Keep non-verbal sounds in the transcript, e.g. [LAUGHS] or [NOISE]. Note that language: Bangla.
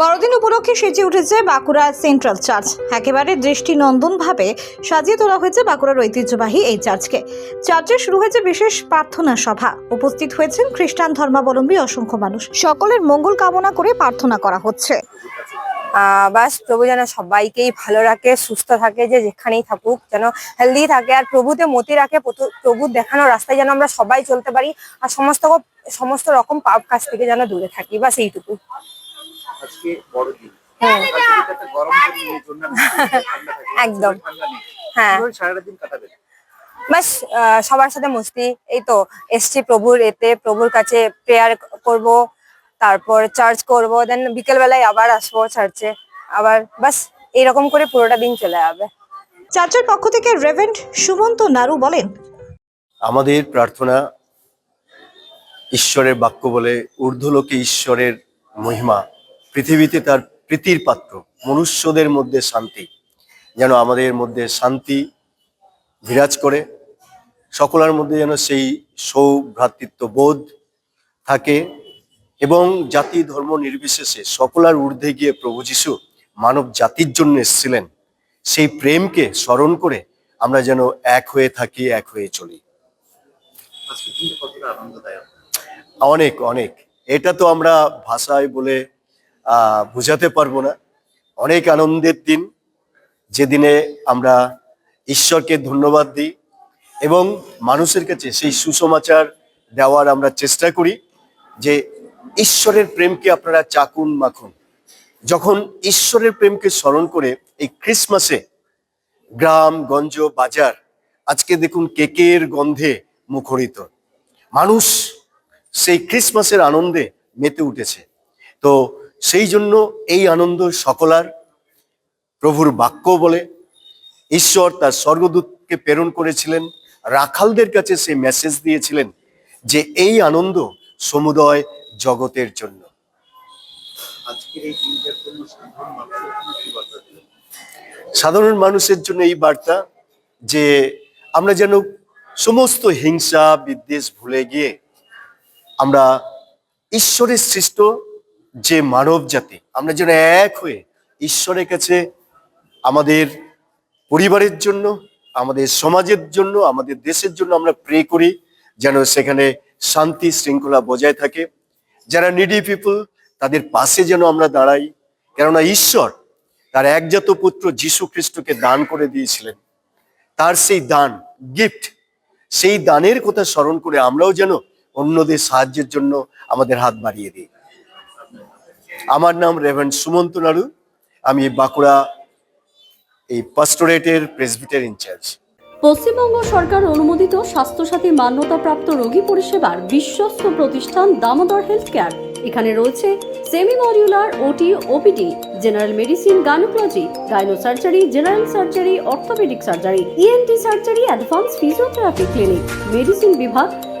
বড়দিন উপলক্ষে সেজে উঠেছে বাঁকুড়া সেন্ট্রাল চার্চ। একেবারে দৃষ্টিনন্দনভাবে সাজিয়ে তোলা হয়েছে বাঁকুড়ার ঐতিহ্যবাহী এই চার্চকে। চার্চে শুরু হয়েছে বিশেষ প্রার্থনা সভা। উপস্থিত হয়েছেন খ্রিস্টান ধর্মাবলম্বী অসংখ্য মানুষ। সকলের মঙ্গল কামনা করে প্রার্থনা করা হচ্ছে। বাস প্রভু যেন সবাইকেই ভালো রাখে, সুস্থ থাকে, যে যেখানেই থাকুক, যেন হেলদি থাকে। আর প্রভুতে মতি রাখে প্রভুর দেখানো রাস্তায় যেন আমরা সবাই চলতে পারি। আর সমস্ত সমস্ত রকম পাপ কাজ থেকে যেন দূরে থাকি। বাস এইটুকু। আজকে বড়দিন। হ্যাঁ। দিন। [LAUGHS] একদম। হ্যাঁ। কাটাবেন? বাস আহ, সবার সাথে মস্তি। এই তো এসছি প্রভুর এতে প্রভুর কাছে প্রেয়ার করব তারপর চার্চ করব দেন বিকেল বেলায় আবার আসব চার্চে আবার বাস এইরকম করে পুরোটা দিন চলে যাবে। চার্চের পক্ষ থেকে রেভেন্ট সুমন্ত নারু বলেন আমাদের প্রার্থনা ঈশ্বরের বাক্য বলে ঊর্ধ্বলোকে ঈশ্বরের মহিমা পৃথিবীতে তার প্রীতির পাত্র মনুষ্যদের মধ্যে শান্তি যেন আমাদের মধ্যে শান্তি বিরাজ করে সকলের মধ্যে যেন সেই সৌভ্রাতৃত্ব বোধ থাকে এবং জাতি ধর্ম নির্বিশেষে সকলার ঊর্ধ্বে গিয়ে প্রভু যিশু মানব জাতির জন্য এসেছিলেন। সেই প্রেমকে স্মরণ করে আমরা যেন এক হয়ে থাকি এক হয়ে চলি। অনেক অনেক। এটা তো আমরা ভাষায় বলে বোঝাতে পারব না। অনেক আনন্দের দিন, যেদিনে আমরা ঈশ্বরকে ধন্যবাদ দিই এবং মানুষের কাছে সেই সুসমাচার দেওয়ার আমরা চেষ্টা করি যে ঈশ্বরের প্রেমকে আপনারা চাকুন, মাখুন। যখন ঈশ্বরের প্রেমকে স্মরণ করে এই ক্রিসমাসে গ্রাম, গঞ্জ, বাজার, আজকে দেখুন কেকের গন্ধে মুখরিত। মানুষ সেই ক্রিসমাসের আনন্দে মেতে উঠেছে। তো সেই জন্য এই আনন্দ সকলার প্রভুর বাক্য বলে। ঈশ্বর তার স্বর্গদূতকে প্রেরণ করেছিলেন। রাখালদের কাছে সেই মেসেজ দিয়েছিলেন যে এই আনন্দ সমুদয় জগতের জন্য। সাধারণ মানুষের জন্য এই বার্তা যে আমরা যেন সমস্ত হিংসা বিদ্বেষ ভুলে গিয়ে আমরা ঈশ্বরের সৃষ্ট যে মানব জাতি, আমরা যেন এক হয়ে ঈশ্বরের কাছে আমাদের পরিবারের জন্য, আমাদের সমাজের জন্য, আমাদের দেশের জন্য আমরা প্রে করি, যেন সেখানে শান্তি শৃঙ্খলা বজায় থাকে। যারা নিডি পিপল তাদের পাশে যেন আমরা দাঁড়াই। কেননা ঈশ্বর তার একজাত পুত্র যীশু খ্রিস্টকে দান করে দিয়েছিলেন। তার সেই দান গিফট সেই দানের কথা স্মরণ করে আমরাও যেন অন্যদের সাহায্যের জন্য আমাদের হাত বাড়িয়ে দিই। আমার নাম রেভেন্ট সুমন্ত নাড়ু। আমি বাঁকুড়া এই পাস্টোরেটের প্রেসবিটের ইনচার্জ পশ্চিমবঙ্গ সরকার অনুমোদিত স্বাস্থ্যসাথী মান্যতাপ্রাপ্ত রোগী পরিষেবার বিশ্বস্ত প্রতিষ্ঠান দামোদর হেলথ কেয়ার এখানে রয়েছে semi modular OT, OPD, general medicine, gynaecology gyno surgery general surgery, orthopaedic surgery ENT surgery, advance physiotherapy clinic, medicine বিভাগ